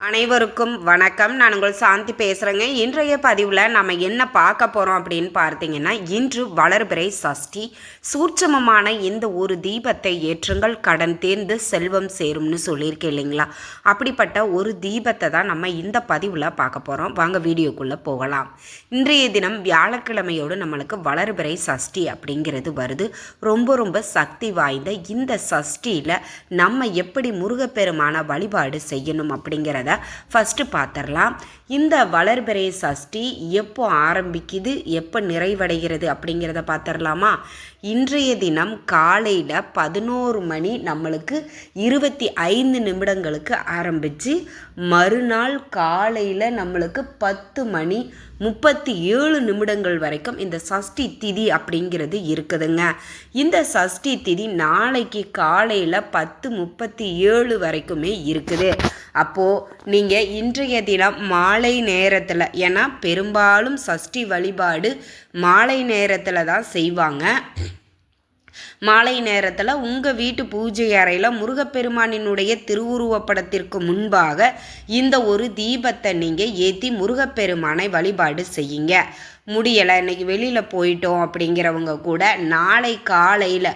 அனைவருக்கும் வணக்கம். நான் உங்கள் சாந்தி பேசுகிறேங்க இன்றைய பதிவில் நம்ம என்ன பார்க்க போகிறோம் அப்படின்னு பார்த்தீங்கன்னா இன்று வளர்பிறை சஷ்டி. சூட்சமமான இந்த ஒரு தீபத்தை ஏற்றுங்கள். கடன் தேர்ந்து செல்வம் சேரும்னு சொல்லியிருக்கேன் இல்லைங்களா? அப்படிப்பட்ட ஒரு தீபத்தை தான் நம்ம இந்த பதிவில் பார்க்க போகிறோம் வாங்க வீடியோக்குள்ளே போகலாம். இன்றைய தினம் வியாழக்கிழமையோடு நம்மளுக்கு வளர்பிறை சஷ்டி அப்படிங்கிறது வருது. ரொம்ப ரொம்ப சக்தி வாய்ந்த இந்த சஷ்டியில் நம்ம எப்படி முருகப்பெருமான வழிபாடு செய்யணும் அப்படிங்கிறத ஃபஸ்ட்டு பார்த்துடலாம் இந்த வளர்பிறை சஷ்டி எப்போ ஆரம்பிக்குது எப்போ நிறைவடைகிறது அப்படிங்கிறத பார்த்துடலாமா இன்றைய தினம் காலையில் பதினோரு மணி நம்மளுக்கு இருபத்தி ஐந்து நிமிடங்களுக்கு ஆரம்பித்து மறுநாள் காலையில் நம்மளுக்கு பத்து மணி முப்பத்தி ஏழு நிமிடங்கள் வரைக்கும் இந்த சஷ்டி திதி அப்படிங்கிறது இருக்குதுங்க. இந்த சஷ்டி திதி நாளைக்கு காலையில் பத்து முப்பத்தி ஏழு வரைக்குமே இருக்குது. அப்போது நீங்கள் இன்றைய தினம் மாலை நேரத்தில் ஏன்னா பெரும்பாலும் சஷ்டி வழிபாடு மாலை நேரத்தில் தான் செய்வாங்க. மாலை நேரத்தில் உங்கள் வீட்டு பூஜை அறையில் முருகப்பெருமானினுடைய திருவுருவப்படத்திற்கு முன்பாக இந்த ஒரு தீபத்தை நீங்கள் ஏற்றி முருகப்பெருமானை வழிபாடு செய்யுங்க. முடியலை இன்னைக்கு வெளியில் போயிட்டோம் அப்படிங்கிறவங்க கூட நாளை காலையில்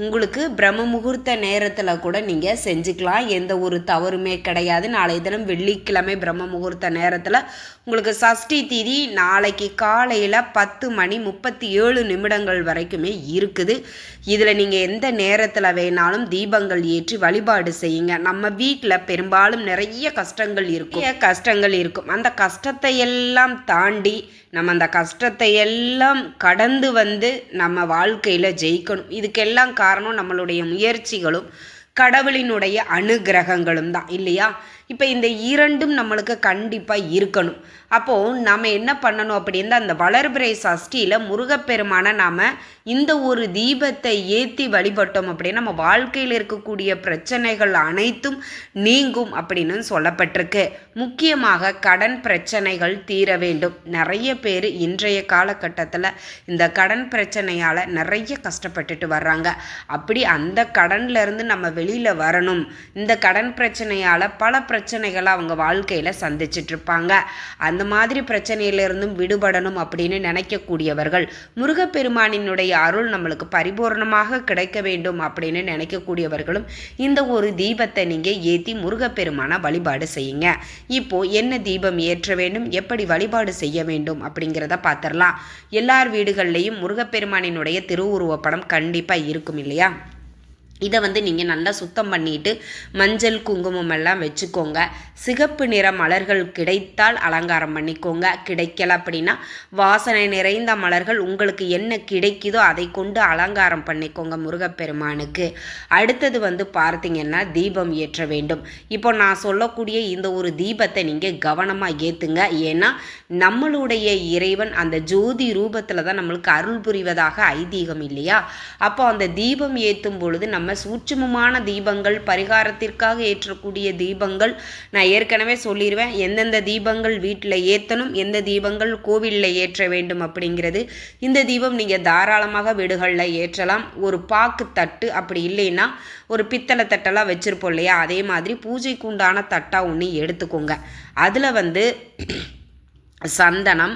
உங்களுக்கு பிரம்ம முகூர்த்த நேரத்தில் கூட நீங்கள் செஞ்சுக்கலாம். எந்த ஒரு தவறுமே கிடையாது. நாளை தினம் வெள்ளிக்கிழமை பிரம்ம முகூர்த்த நேரத்தில் உங்களுக்கு சஷ்டி திதி நாளைக்கு காலையில் பத்து மணி முப்பத்தி ஏழு நிமிடங்கள் வரைக்குமே இருக்குது. இதில் நீங்கள் எந்த நேரத்தில் வேணாலும் தீபங்கள் ஏற்றி வழிபாடு செய்யுங்க. நம்ம வீட்டில் பெரும்பாலும் நிறைய கஷ்டங்கள் இருக்கும். கஷ்டங்கள் இருக்கும். அந்த கஷ்டத்தை எல்லாம் தாண்டி நம்ம அந்த கஷ்டத்தை எல்லாம் கடந்து வந்து நம்ம வாழ்க்கையில் ஜெயிக்கணும். இதுக்கெல்லாம் காரணம் நம்மளுடைய முயற்சிகளும் கடவுளினுடைய அனுகிரகங்களும் தான் இல்லையா? இப்போ இந்த இரண்டும் நம்மளுக்கு கண்டிப்பாக இருக்கணும். அப்போது நாம் என்ன பண்ணணும் அப்படின்னா அந்த வளர்பிறை சஷ்டியில் முருகப்பெருமானை நாம் இந்த ஒரு தீபத்தை ஏற்றி வழிபட்டோம் அப்படின்னா நம்ம வாழ்க்கையில் இருக்கக்கூடிய பிரச்சனைகள் அனைத்தும் நீங்கும் அப்படின்னு சொல்லப்பட்டிருக்கு. முக்கியமாக கடன் பிரச்சனைகள் தீர வேண்டும். நிறைய பேர் இன்றைய காலகட்டத்தில் இந்த கடன் பிரச்சனையால் நிறைய கஷ்டப்பட்டுட்டு வர்றாங்க. அப்படி அந்த கடன்லேருந்து நம்ம வெளியில் வரணும். இந்த கடன் பிரச்சனையால் பல பிரச்சனை பிரச்சனைகளை அவங்க வாழ்க்கையில் சந்திச்சிட்ருப்பாங்க. அந்த மாதிரி பிரச்சனையிலிருந்தும் விடுபடணும் அப்படின்னு நினைக்கக்கூடியவர்கள் முருகப்பெருமானினுடைய அருள் நம்மளுக்கு பரிபூர்ணமாக கிடைக்க வேண்டும் அப்படின்னு நினைக்கக்கூடியவர்களும் இந்த ஒரு தீபத்தை நீங்கள் ஏற்றி முருகப்பெருமானை வழிபாடு செய்யுங்க. இப்போது என்ன தீபம் ஏற்ற வேண்டும் எப்படி வழிபாடு செய்ய வேண்டும் அப்படிங்கிறத பார்த்துடலாம் எல்லார் வீடுகள்லேயும் முருகப்பெருமானினுடைய திருவுருவப்படம் கண்டிப்பாக இருக்கும் இல்லையா? இதை வந்து நீங்கள் நல்லா சுத்தம் பண்ணிட்டு மஞ்சள் குங்குமம் எல்லாம் வச்சுக்கோங்க. சிகப்பு நிற மலர்கள் கிடைத்தால் அலங்காரம் பண்ணிக்கோங்க. கிடைக்கல அப்படின்னா வாசனை நிறைந்த மலர்கள் உங்களுக்கு என்ன கிடைக்குதோ அதை கொண்டு அலங்காரம் பண்ணிக்கோங்க முருகப்பெருமானுக்கு. அடுத்தது வந்து பார்த்தீங்கன்னா தீபம் ஏற்ற வேண்டும். இப்போ நான் சொல்லக்கூடிய இந்த ஒரு தீபத்தை நீங்கள் கவனமாக ஏற்றுங்க ஏன்னா நம்மளுடைய இறைவன் அந்த ஜோதி ரூபத்தில் தான் நம்மளுக்கு அருள் புரிவதாக ஐதீகம் இல்லையா? அப்போ அந்த தீபம் ஏற்றும் பொழுது நம்ம சூட்சுமமான தீபங்கள் பரிகாரத்திற்காக ஏற்றக்கூடிய தீபங்கள் நான் ஏற்கனவே சொல்லிடுவேன் எந்தெந்த தீபங்கள் வீட்டில் ஏற்றணும் எந்த தீபங்கள் கோவிலில் ஏற்ற வேண்டும் அப்படிங்கிறது. இந்த தீபம் நீங்கள் தாராளமாக வீடுகளில் ஏற்றலாம். ஒரு பாக்கு தட்டு அப்படி இல்லைன்னா ஒரு பித்தளை தட்டெல்லாம் வச்சுருப்போம் இல்லையா? அதே மாதிரி பூஜைக்கு உண்டான தட்டாக ஒன்று எடுத்துக்கோங்க. அதில் வந்து சந்தனம்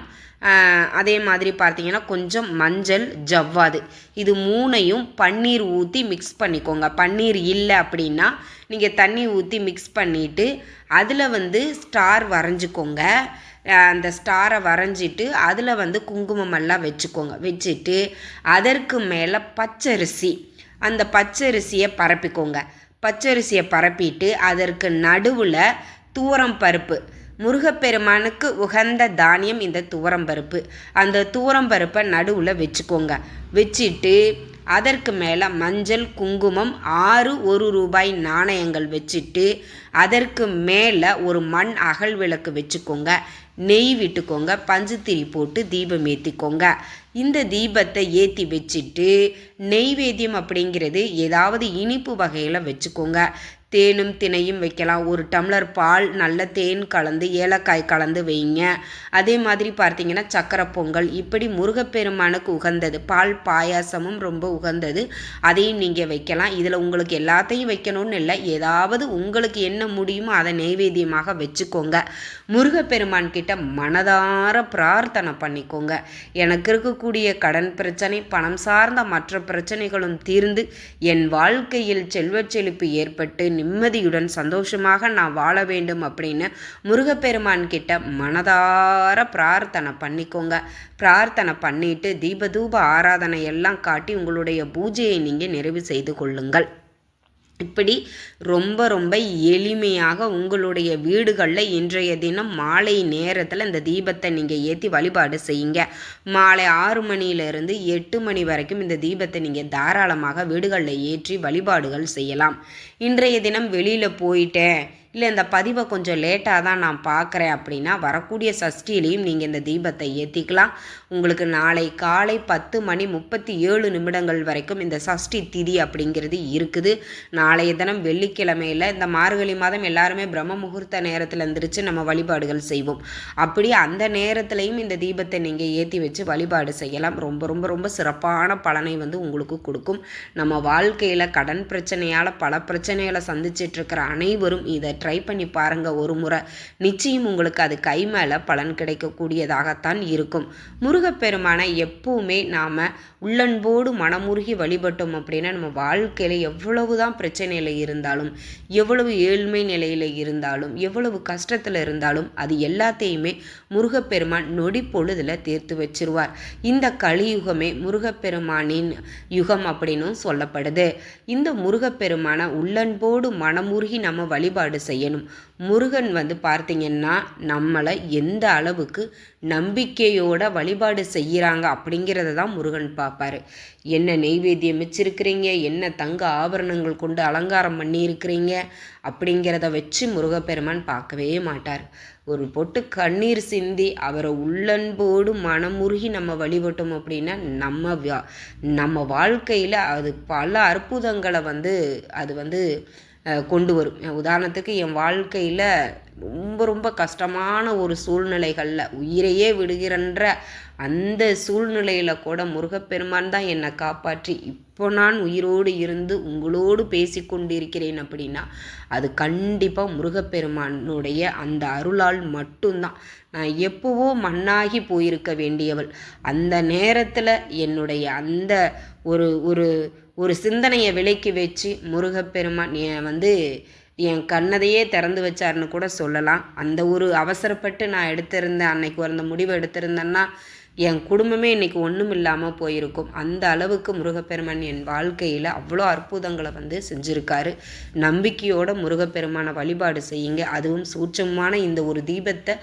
அதே மாதிரி பார்த்தீங்கன்னா கொஞ்சம் மஞ்சள் ஜவ்வாது. இது மூணையும் பன்னீர் ஊற்றி மிக்ஸ் பண்ணிக்கோங்க. பன்னீர் இல்லை அப்படின்னா நீங்கள் தண்ணி ஊற்றி மிக்ஸ் பண்ணிவிட்டு அதில் வந்து ஸ்டார் வரைஞ்சிக்கோங்க. அந்த ஸ்டாரை வரைஞ்சிட்டு அதில் வந்து குங்குமமெல்லாம் வச்சுக்கோங்க. வச்சுட்டு அதற்கு மேலே பச்சரிசி. அந்த பச்சரிசியை பரப்பிக்கோங்க. பச்சரிசியை பரப்பிட்டு அதற்கு நடுவில் தூரம் பருப்பு. முருகப்பெருமானுக்கு உகந்த தானியம் இந்த துவரம்பருப்பு. அந்த துவரம்பருப்பை நடுவில் வச்சுக்கோங்க. வச்சுட்டு அதற்கு மேலே மஞ்சள் குங்குமம் ஆறு ஒரு ரூபாய் நாணயங்கள் வச்சுட்டு அதற்கு மேலே ஒரு மண் அகல் விளக்கு வச்சுக்கோங்க. நெய் விட்டுக்கோங்க. பஞ்சுத்திரி போட்டு தீபம் ஏற்றிக்கோங்க இந்த தீபத்தை ஏற்றி வச்சுட்டு நெய்வேத்தியம் அப்படிங்கிறது ஏதாவது இனிப்பு வகையில் வச்சுக்கோங்க. தேனும் தினையும் வைக்கலாம். ஒரு டம்ளர் பால் நல்ல தேன் கலந்து ஏலக்காய் கலந்து வைங்க. அதே மாதிரி பார்த்தீங்கன்னா சக்கரை பொங்கல். இப்படி முருகப்பெருமானுக்கு உகந்தது. பால் பாயாசமும் ரொம்ப உகந்தது. அதையும் நீங்கள் வைக்கலாம். இதில் உங்களுக்கு எல்லாத்தையும் வைக்கணும்னு இல்லை. ஏதாவது உங்களுக்கு என்ன முடியுமோ அதை நெய்வேத்தியமாக வச்சுக்கோங்க. முருகப்பெருமான் கிட்ட மனதார பிரார்த்தனை பண்ணிக்கோங்க. எனக்கு இருக்கக்கூடிய கடன் பிரச்சனை பணம் சார்ந்த மற்ற பிரச்சனைகளும் தீர்ந்து என் வாழ்க்கையில் செல்வச் செழிப்பு ஏற்பட்டு நிம்மதியுடன் சந்தோஷமாக நான் வாழ வேண்டும் அப்படின்னு முருகப்பெருமான் கிட்ட மனதார பிரார்த்தனை பண்ணிக்கோங்க. பிரார்த்தனை பண்ணிட்டு தீபதூப ஆராதனை எல்லாம் காட்டி உங்களுடைய பூஜையை நீங்கள் நிறைவு செய்து கொள்ளுங்கள். இப்படி ரொம்ப ரொம்ப எளிமையாக உங்களுடைய வீடுகளில் இன்றைய தினம் மாலை நேரத்தில் இந்த தீபத்தை நீங்கள் ஏற்றி வழிபாடு செய்யுங்க. மாலை ஆறு மணியிலிருந்து எட்டு மணி வரைக்கும் இந்த தீபத்தை நீங்கள் தாராளமாக வீடுகளில் ஏற்றி வழிபாடுகள் செய்யலாம். இன்றைய தினம் வெளியில் போயிட்டேன். இல்லை இந்த பதிவை கொஞ்சம் லேட்டாக தான் நான் பார்க்குறேன் அப்படின்னா வரக்கூடிய சஷ்டிலையும் நீங்கள் இந்த தீபத்தை ஏற்றிக்கலாம் உங்களுக்கு நாளை காலை பத்து மணி முப்பத்தி ஏழு நிமிடங்கள் வரைக்கும் இந்த சஷ்டி திதி அப்படிங்கிறது இருக்குது. நாளைய தினம் வெள்ளிக்கிழமையில் இந்த மார்கழி மாதம் எல்லாருமே பிரம்ம முகூர்த்த நேரத்தில் இருந்துருச்சு நம்ம வழிபாடுகள் செய்வோம். அப்படி அந்த நேரத்துலையும் இந்த தீபத்தை நீங்கள் ஏற்றி வச்சு வழிபாடு செய்யலாம். ரொம்ப ரொம்ப ரொம்ப சிறப்பான பலனை வந்து உங்களுக்கு கொடுக்கும். நம்ம வாழ்க்கையில் கடன் பிரச்சனையால் பல பிரச்சனைகளை சந்திச்சிட்ருக்கிற அனைவரும் இதை ட்ரை பண்ணி பாருங்கள் ஒரு முறை. நிச்சயம் உங்களுக்கு அது கை மேலே பலன் கிடைக்கக்கூடியதாகத்தான் இருக்கும். முருகப்பெருமானை எப்பவுமே நாம் உள்ளன்போடு மனமுருகி வழிபட்டோம் அப்படின்னா நம்ம வாழ்க்கையில் எவ்வளவு தான் பிரச்சனையில் இருந்தாலும் எவ்வளவு ஏழ்மை நிலையில் இருந்தாலும் எவ்வளவு கஷ்டத்தில் இருந்தாலும் அது எல்லாத்தையுமே முருகப்பெருமான் நொடி பொழுதில் தீர்த்து வச்சிருவார். இந்த கலியுகமே முருகப்பெருமானின் யுகம் அப்படின்னும் சொல்லப்படுது. இந்த முருகப்பெருமானை உள்ளன்போடு மனமுருகி நம்ம வழிபாடு செய்ய செய்யணும். முருகன் வந்து பார்த்திங்கன்னா நம்மளை எந்த அளவுக்கு நம்பிக்கையோட வழிபாடு செய்கிறாங்க அப்படிங்கிறத தான் முருகன் பார்ப்பார். என்ன நெய்வேத்தியம் வச்சுருக்கிறீங்க? என்ன தங்க ஆபரணங்கள் கொண்டு அலங்காரம் பண்ணியிருக்கிறீங்க? அப்படிங்கிறத வச்சு முருகப்பெருமான் பார்க்கவே மாட்டார். ஒரு பொட்டு கண்ணீர் சிந்தி அவரை உள்ளன்போடு மனமுருகி நம்ம வழிபட்டோம் அப்படின்னா நம்ம நம்ம வாழ்க்கையில் அது பல அற்புதங்களை வந்து அது வந்து கொண்டு வரும். உதாரணத்துக்கு என் வாழ்க்கையில் ரொம்ப ரொம்ப கஷ்டமான ஒரு சூழ்நிலைகளில் உயிரையே விடுகிறன்ற அந்த சூழ்நிலையில் கூட முருகப்பெருமான் தான் என்னை காப்பாற்றி இப்போ நான் உயிரோடு இருந்து உங்களோடு பேசி கொண்டிருக்கிறேன் அப்படின்னா அது கண்டிப்பாக முருகப்பெருமானுடைய அந்த அருளால் மட்டும்தான். நான் எப்போவோ மண்ணாகி போயிருக்க வேண்டியவள். அந்த நேரத்தில் என்னுடைய அந்த ஒரு ஒரு ஒரு சிந்தனையை விலைக்கு வச்சு முருகப்பெருமான் வந்து என் கண்ணதையே திறந்து வச்சார்னு கூட சொல்லலாம். அந்த ஒரு அவசரப்பட்டு நான் எடுத்திருந்தேன் அன்னைக்கு அந்த முடிவு எடுத்திருந்தேன்னா என் குடும்பமே இன்றைக்கி ஒன்றும் இல்லாமல் போயிருக்கும். அந்த அளவுக்கு முருகப்பெருமான் என் வாழ்க்கையில் அவ்வளோ அற்புதங்களை வந்து செஞ்சுருக்காரு. நம்பிக்கையோட முருகப்பெருமானை வழிபாடு செய்யுங்க. அதுவும் சூட்சமான இந்த ஒரு தீபத்தை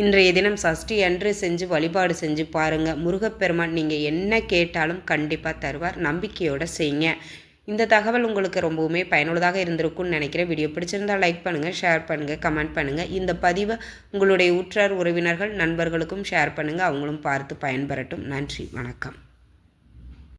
இன்றைய தினம் சஷ்டி அன்று செஞ்சு வழிபாடு செஞ்சு பாருங்கள் முருகப்பெருமான் நீங்கள் என்ன கேட்டாலும் கண்டிப்பாக தருவார். நம்பிக்கையோடு செய்யுங்க. இந்த தகவல் உங்களுக்கு ரொம்பவுமே பயனுள்ளதாக இருந்திருக்கும்னு நினைக்கிறேன். வீடியோ பிடிச்சிருந்தால் லைக் பண்ணுங்கள் ஷேர் பண்ணுங்கள் கமெண்ட் பண்ணுங்கள் இந்த பதிவை உங்களுடைய உற்றார் உறவினர்கள் நண்பர்களுக்கும் ஷேர் பண்ணுங்கள் அவங்களும் பார்த்து பயன்பெறட்டும். நன்றி வணக்கம்.